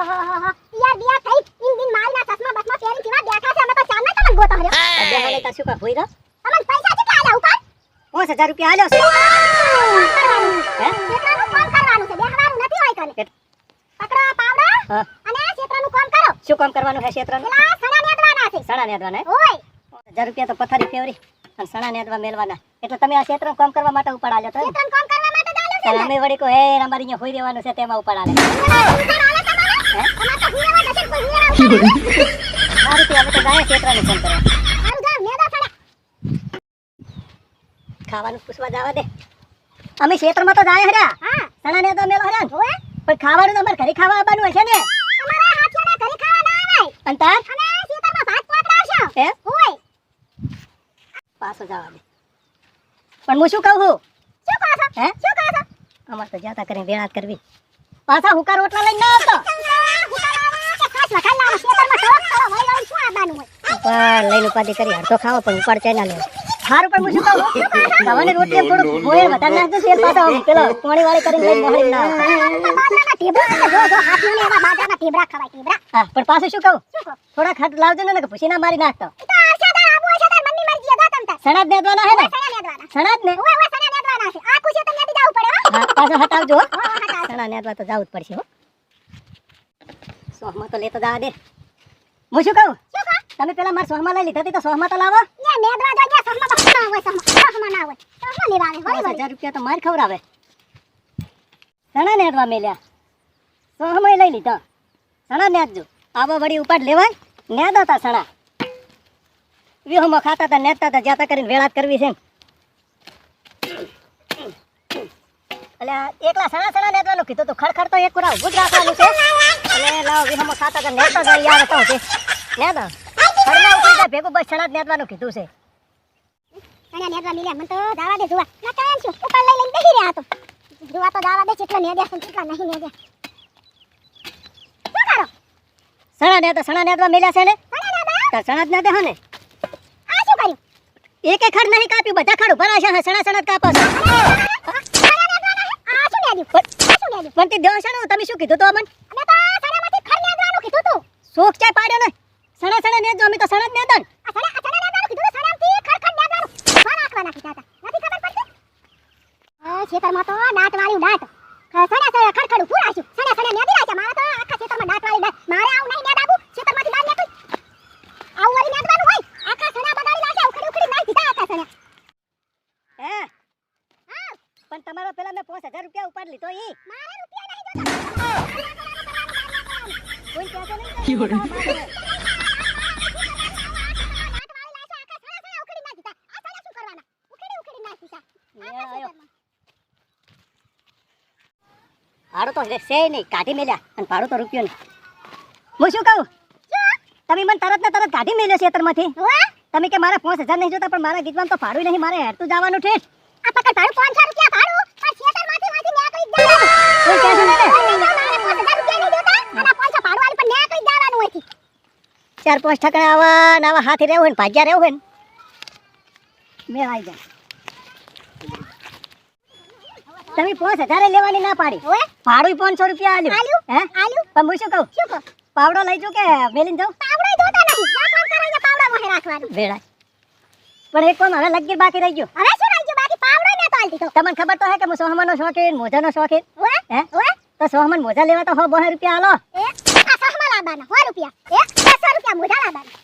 ઓહોહોહો. યાર બિયા થઈ ઇન દિન માલના ચશ્મા બસમા પહેરીને કેવા બેઠા છે. અમે તો ચાલના તમને ગોતો હર્યો. બેહાને તા શું કા હોઈ રહ્યો તમને પૈસા કેટલા આલ્યા ઉપર? પાંચ હજાર રૂપિયા આલ્યો છે. હે! ક્ષેત્રનું કામ કરવાનું છે. બેહવાનું નથી હોય કરે કેટ- પકડો પાવડા અને ક્ષેત્રનું કામ કરો. શું કામ કરવાનું છે ક્ષેત્રનું પેલા સણા નેદવાના છે. સણા નેદવાના ઓય! હજાર રૂપિયા તો પથારી ફેવરી. અને સણા નેદવા મેલવાના. એટલે તમે આ ક્ષેત્રનું કામ કરવા માટે ઉપાડ આલ્યો તો એમ? કામ કરવા માટે ચાલ્યો છે અમે વળી કો હે અમારે અહીંયા હોઈ રહેવાનું છે તેમાં ઉપાડ આલે. ખાવાનું પૂછવા જવા દે. અમે ક્ષેત્રમાં તો જાય હર્યા. હા. સણા નેદવા મેલો હર્યા. પણ ખાવાનું તો ઘરે ખાવા આવવાનું હશે ને. તમારા હાથીઓને ઘરે ખાવા ના આવાય. અને તાર? ક્ષેત્રમાં ભાત પકડાવશો હે? ઓય પાછો જવા દે. પણ હું શું કહું છું? શું કહો છો? હે? શું કહો છો? અમારે તો જાતા કરે વેળાત કરવી. પાછા હુકા રોટલા લઈને ના ઉપાડ લઈને ઉપાધિ કરી હડતો ખાવો પણ ઉપાડ ચાઈ ના લેવો સારું પણ હું શું કહું ખાવાની રોટલી થોડું મોયે વધારે નાખજો તેલ પાછો પેલો પોણી વાળી કરીને લઈને મોહળી ના પણ પાછું શું કહું? થોડા ખાટ લાવજો ને કે ભૂસી ના મારી નાખતો. સણા જ નેદવાના હે ને? સણા જ ને? હા. પાછો હટાવજો હો. સણા નેદવા તો જવું જ પડશે હો. સોહમાં તો લેતો જવા દે. હું શું કહું? તમે પેલા મારા સોહમાં લઈ લીધા હતી તો સોહમાં તો લાવો. પાંચ હજાર રૂપિયા તો માર ખવડાવે. સણા નેદવા મેલ્યા. સોહમાં લઈ લીધા. સણા નેદજો આવા વળી ઉપાડ લેવાય. નેદા તા સણા. વ્યુહમાં ખાતા તા નેદતા તા જાતા કરીને વેળાત કરવી છે એમ. એટલે આ એકલા સણા સણા નેદવાનું કીધું તો. ખડખડ તો એક કુરા ઊભું જ રાખવાનું છે. અને લાવ વ્યુહમાં ખાતા તા નેદતા તા યાર હતો તે નેદા ભેગું બસ કીધું છે. અહીંયા નેદવા મિલ્યા મને તો જાવા દે જોવા ના કાંઈ શું? ઉપર લઈ લઈને બેસી રહ્યા તો. જોવા તો જાવા દે કેટલા નેદ્યા છે કેટલા નહીં નેદ્યા. શું કરો? સણા નેદા સણા નેદવા મેલ્યા છે ને? તાર સણા જ નેદે હે આ શું કર્યું? એક એક ખડ નહીં કાપ્યું બધા ખડ છે સણા સણા કાપો છો. પણ તે દેવ સણા તમે શું કીધું તો અમન? અમે તો સણામાંથી ખડ નેદવાનું કીધું તું. શોખ ચાય પાડ્યો ને સણા સણા નેદજો અમે તો સણા જ નેદન આ સણા આ સણા નેદવાનું કીધું તું સણામાંથી ખડ ખડ નેદવાનું કોણ નાખવાના કીધા હતા નથી ખબર પડતી આ તો દાંત. વાળી દાંત સડા સડા ખડખડ ઊભું સડા સણા સણા નેદી રાખ્યા મારે તો આખા ખેતરમાં દાંત વાળી દાંત. મારે આવું નહીં નેદાબુ ખેતરમાંથી બહાર નીકળી. આવું વળી નેદવાનું હોય? આખા સડા બગાડી નાખે ઉખડી ઉખડી નાખી દીધા આખા સડા હે? હા. પણ તમારો પેલા મેં પાંચ હજાર રૂપિયા ઉપાડ લીધો ઈ. મારે રૂપિયા નહીં જોતા. કોઈ કહેતો નહીં કે તમારા બાપ હોય. મેળ આયો. ભાડું તો છે નહીં કાઢી મેલ્યા અને ભાડું તો રૂપિયો નહીં. હું શું કહું? તમે મને તરત ને તરત કાઢી મેલ્યો ખેતરમાંથી તમે કે મારા પાંચ હજાર નહીં જોતા પણ મારા ગીતમાં તો ભાડું નહીં મારે હેરતું જવાનું ઠેઠ. કોઈ કહેશે કઈ ને ચાર પાંચ ઠકડા આવા નવા હાથી રહેવું હોય ને ભાગ્યા રહેવું હોય ને. મેળ આવી જાય. તમે પાંચ હજારે લેવાની ના પાડી. ભાડું પાંચસો રૂપિયા આલ્યું. હે? પણ હું શું કહું? શું કહું? પાવડો લઈ જઉં કે મેલીન જાઉં? પાવડો ધોતા નથી. કામ કરાવીને પાવડા મોહે રાખવાનું વેળા પણ એક કોમ હવે લગીર બાકી રહી ગયું. હવે શું રહી ગયું? બાકી પાવડો ને તો આલતી તો. તમને ખબર તો હે કે હું સોહમનો શોખીન મોજાનો શોખીન. હે? તો સોહમન મોજા લેવા તો હો બોહે રૂપિયા આલો. એ સોહમા લાવવાના હો રૂપિયા. એ 100 રૂપિયા મોજા લાવવાના